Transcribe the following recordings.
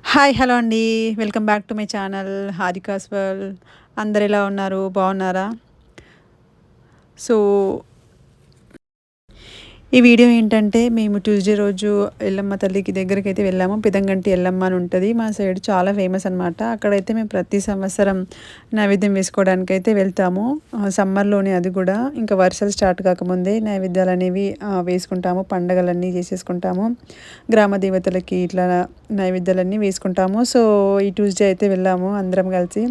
Hi hello అండి. Welcome back to my channel Harika's world అందరు ఎలా ఉన్నారు? బాగున్నారా? సో ఈ వీడియో ఏంటంటే మేము ట్యూస్డే రోజు ఎల్లమ్మ తల్లికి దగ్గరికి అయితే వెళ్ళాము. పిదంగంటి ఎల్లమ్మ అని ఉంటుంది. మా సైడ్ చాలా ఫేమస్ అనమాట అక్కడైతే మేము ప్రతి సంవత్సరం నైవేద్యం వేసుకోవడానికి అయితే వెళ్తాము సమ్మర్లోనే అది కూడా. ఇంకా వర్షాలు స్టార్ట్ కాకముందే నైవేద్యాలు అనేవి వేసుకుంటాము. పండగలన్నీ చేసేసుకుంటాము. గ్రామ దేవతలకి ఇట్లా నైవేద్యాలన్నీ వేసుకుంటాము. సో ఈ ట్యూస్డే అయితే వెళ్ళాము అందరం కలిసి.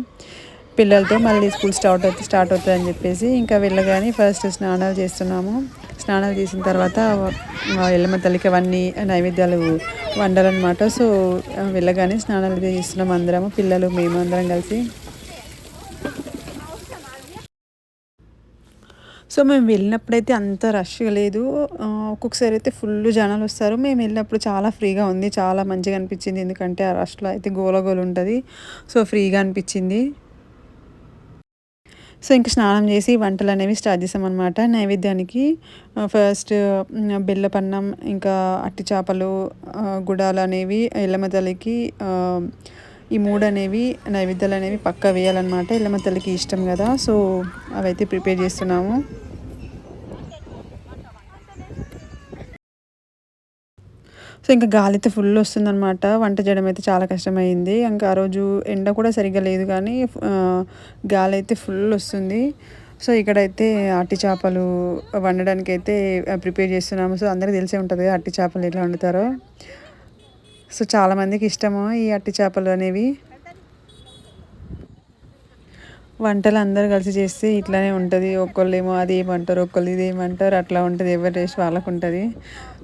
పిల్లలతో మళ్ళీ స్కూల్ స్టార్ట్ అవుతుంది స్టార్ట్ అవుతుంది అని చెప్పేసి ఇంకా వెళ్ళగానే ఫస్ట్ స్నానాలు చేస్తున్నాము. స్నానాలు చేసిన తర్వాత ఎల్లమ్మ తల్లికి అవన్నీ నైవేద్యాలు వండాలన్నమాట. సో వెళ్ళగానే స్నానాలు చేస్తున్నాం అందరము పిల్లలు మేము అందరం కలిసి. సో మేము వెళ్ళినప్పుడైతే అంత రష్గా లేదు. ఒక్కొక్కసారి అయితే ఫుల్ జనాలు వస్తారు. మేము వెళ్ళినప్పుడు చాలా ఫ్రీగా ఉంది. చాలా మంచిగా అనిపించింది. ఎందుకంటే ఆ రష్లో అయితే గోలగోలు ఉంటుంది. సో ఫ్రీగా అనిపించింది. సో ఇంకా స్నానం చేసి వంటలు అనేవి స్టార్ట్ చేసామన్నమాట నైవేద్యానికి ఫస్ట్ బెల్లపన్నం ఇంకా అట్టి చేపలు గుడాలు అనేవి ఎల్లమ్మ తల్లికి ఈ మూడు అనేవి నైవేద్యాలు అనేవి పక్కా వేయాలన్నమాట. ఎల్లమ్మ తల్లికి ఇష్టం కదా సో అవైతే ప్రిపేర్ చేస్తున్నాము. సో ఇంకా గాలి అయితే ఫుల్ వస్తుందన్నమాట. వంట చేయడం అయితే చాలా కష్టమైంది. ఇంకా ఆ రోజు ఎండ కూడా సరిగ్గా లేదు కానీ గాలి అయితే ఫుల్ వస్తుంది. సో ఇక్కడైతే అట్టి చేపలు వండడానికి అయితే ప్రిపేర్ చేస్తున్నాము. సో అందరికీ తెలిసే ఉంటుంది అట్టి చేపలు ఎట్లా వండుతారో. సో చాలామందికి ఇష్టము ఈ అట్టి చేపలు అనేవి. వంటలు అందరు కలిసి చేస్తే ఇట్లానే ఉంటుంది. ఒక్కళ్ళేమో అది ఏమంటారు ఒక్కళ్ళు ఇది ఏమంటారు అట్లా ఉంటుంది. ఎవరి టేస్ట్ వాళ్ళకు ఉంటుంది.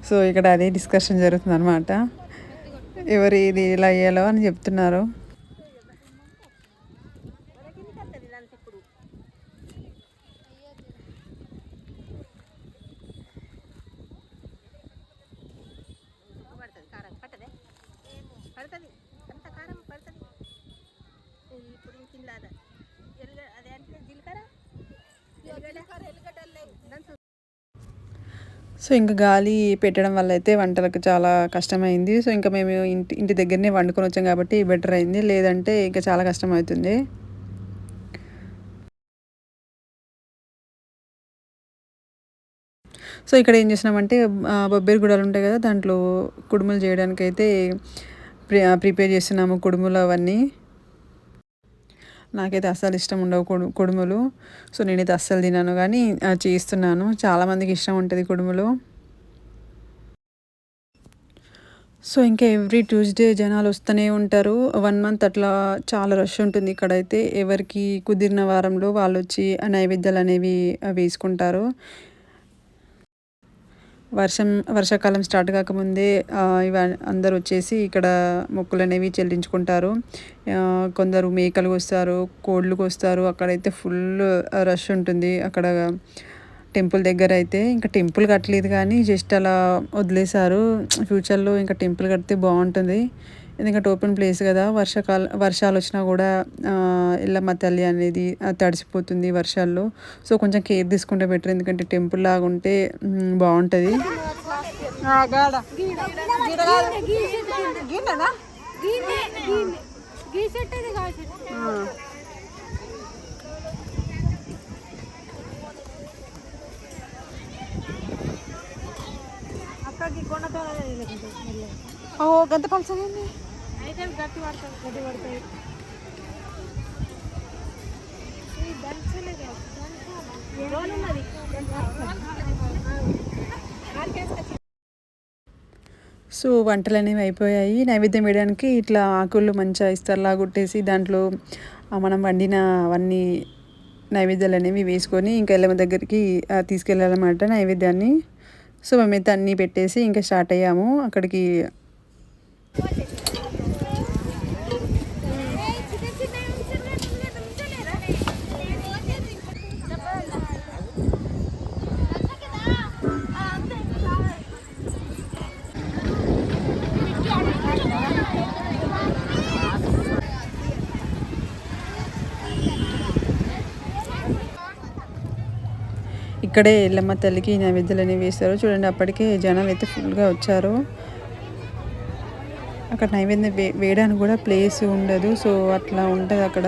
సో ఇక్కడ అదే డిస్కషన్ జరుగుతుంది అనమాట ఎవరు ఇది ఇలా అయ్యాలో అని చెప్తున్నారు. పడుతుంది. అంత కారం? పడుతుంది. ఇప్పుడు కింద జీలకర్ర సో ఇంకా గాలి పెట్టడం వల్ల అయితే వంటలకు చాలా కష్టమైంది. సో ఇంకా మేము ఇంటి ఇంటి దగ్గరనే వండుకొని వచ్చాం కాబట్టి బెటర్ అయింది. లేదంటే ఇంకా చాలా కష్టం అవుతుంది సో ఇక్కడ ఏం చేసినామంటే బొబ్బేరు గుడాలు ఉంటాయి కదా దాంట్లో కుడుములు చేయడానికి అయితే ప్రి ప్రిపేర్ చేస్తున్నాము కుడుములు అవన్నీ. నాకైతే అస్సలు ఇష్టం ఉండవు కుడు కుడుములు. సో నేనైతే అస్సలు తినాను. కానీ చేస్తున్నాను చాలామందికి ఇష్టం ఉంటుంది కుడుములు. సో ఇంకా ఎవ్రీ ట్యూస్డే జనాలు వస్తూనే ఉంటారు. వన్ మంత్ అట్లా చాలా రష్ ఉంటుంది ఇక్కడైతే. ఎవరికి కుదిరిన వారంలో వాళ్ళు వచ్చి నైవేద్యాలు అనేవి వేసుకుంటారు. వర్షం వర్షాకాలం స్టార్ట్ కాకముందే ఇవ అందరు వచ్చేసి ఇక్కడ మొక్కులు అనేవి చెల్లించుకుంటారు కొందరు మేకలు వస్తారు కోళ్ళు వస్తారు అక్కడైతే ఫుల్ రష్ ఉంటుంది. అక్కడ టెంపుల్ దగ్గర అయితే ఇంకా టెంపుల్ కట్టలేదు కానీ జస్ట్ అలా వదిలేశారు. ఫ్యూచర్లో ఇంకా టెంపుల్ కడితే బాగుంటుంది. ఎందుకంటే ఓపెన్ ప్లేస్ కదా వర్షాకాల వర్షాలు వచ్చినా కూడా ఎల్లమ్మ తల్లి అనేది తడిసిపోతుంది వర్షాల్లో. సో కొంచెం కేర్ తీసుకుంటే బెటర్. ఎందుకంటే టెంపుల్ లాగా ఉంటే బాగుంటుంది. ఓ గంత పలసండి అయితే గట్టి పడుతుంది గట్టి ఉన్నది. సో వంటలు అనేవి అయిపోయాయి. నైవేద్యం వేయడానికి ఇట్లా ఆకులు మంచిగా ఇస్తర్లా కొట్టేసి దాంట్లో మనం వండిన అవన్నీ నైవేద్యాలు అనేవి వేసుకొని ఇంకా ఎల్లమ్మ దగ్గరికి తీసుకెళ్ళాలన్నమాట నైవేద్యాన్ని. సో మేమైతే అన్నీ పెట్టేసి ఇంకా స్టార్ట్ అయ్యాము. అక్కడికి ఇక్కడే ఎల్లమ్మ తల్లికి నైవేద్యాలు అనేవి వేస్తారు చూడండి అప్పటికే జనాలు అయితే ఫుల్గా వచ్చారు. అక్కడ నైవేద్యం వే వేయడానికి కూడా ప్లేస్ ఉండదు. సో అట్లా ఉంటుంది అక్కడ.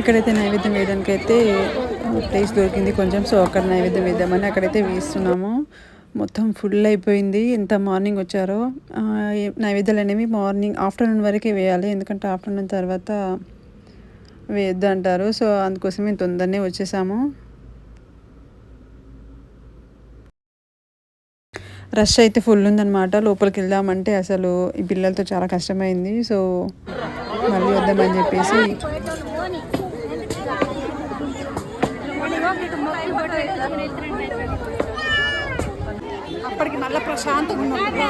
ఇక్కడైతే నైవేద్యం వేయడానికి అయితే ప్లేస్ దొరికింది కొంచెం. సో అక్కడ నైవేద్యం వేద్దామని అక్కడైతే వేస్తున్నాము. మొత్తం ఫుల్ అయిపోయింది. ఎంత మార్నింగ్ వచ్చారో నైవేద్యాలు అనేవి మార్నింగ్ ఆఫ్టర్నూన్ వరకే వేయాలి. ఎందుకంటే ఆఫ్టర్నూన్ తర్వాత వేయద్దు అంటారు. సో అందుకోసం మేము తొందరనే వచ్చేసాము. రష్ అయితే ఫుల్ ఉందన్నమాట. లోపలికి వెళ్దామంటే అసలు ఈ పిల్లలతో చాలా కష్టమైంది. సో మళ్ళీ వద్దామని చెప్పేసి అప్పటికి మళ్ళీ ప్రశాంతంగా ఉన్నప్పుడు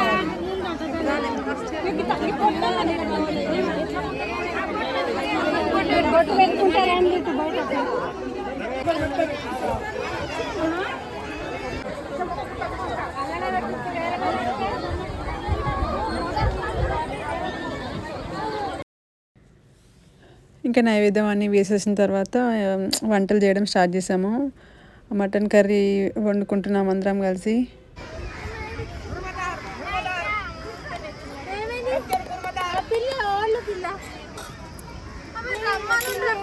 ఇంకా నైవేద్యం అన్నీ వేసేసిన తర్వాత వంటలు చేయడం స్టార్ట్ చేసాము. మటన్ కర్రీ వండుకుంటున్నాం అందరం కలిసి.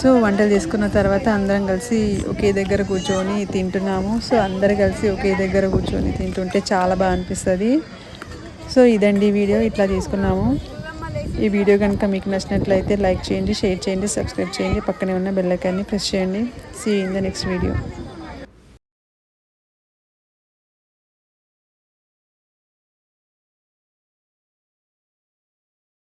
సో వంటలు చేసుకున్న తర్వాత అందరం కలిసి ఒకే దగ్గర కూర్చొని తింటున్నాము. సో అందరు కలిసి ఒకే దగ్గర కూర్చొని తింటుంటే చాలా బాగా అనిపిస్తుంది. సో ఇదండి వీడియో. ఇట్లా తీసుకున్నాము. ఈ వీడియో కనుక మీకు నచ్చినట్లయితే లైక్ చేయండి షేర్ చేయండి సబ్స్క్రైబ్ చేయండి. పక్కనే ఉన్న బెల్లకాన్ని ప్రెస్ చేయండి. See in the next video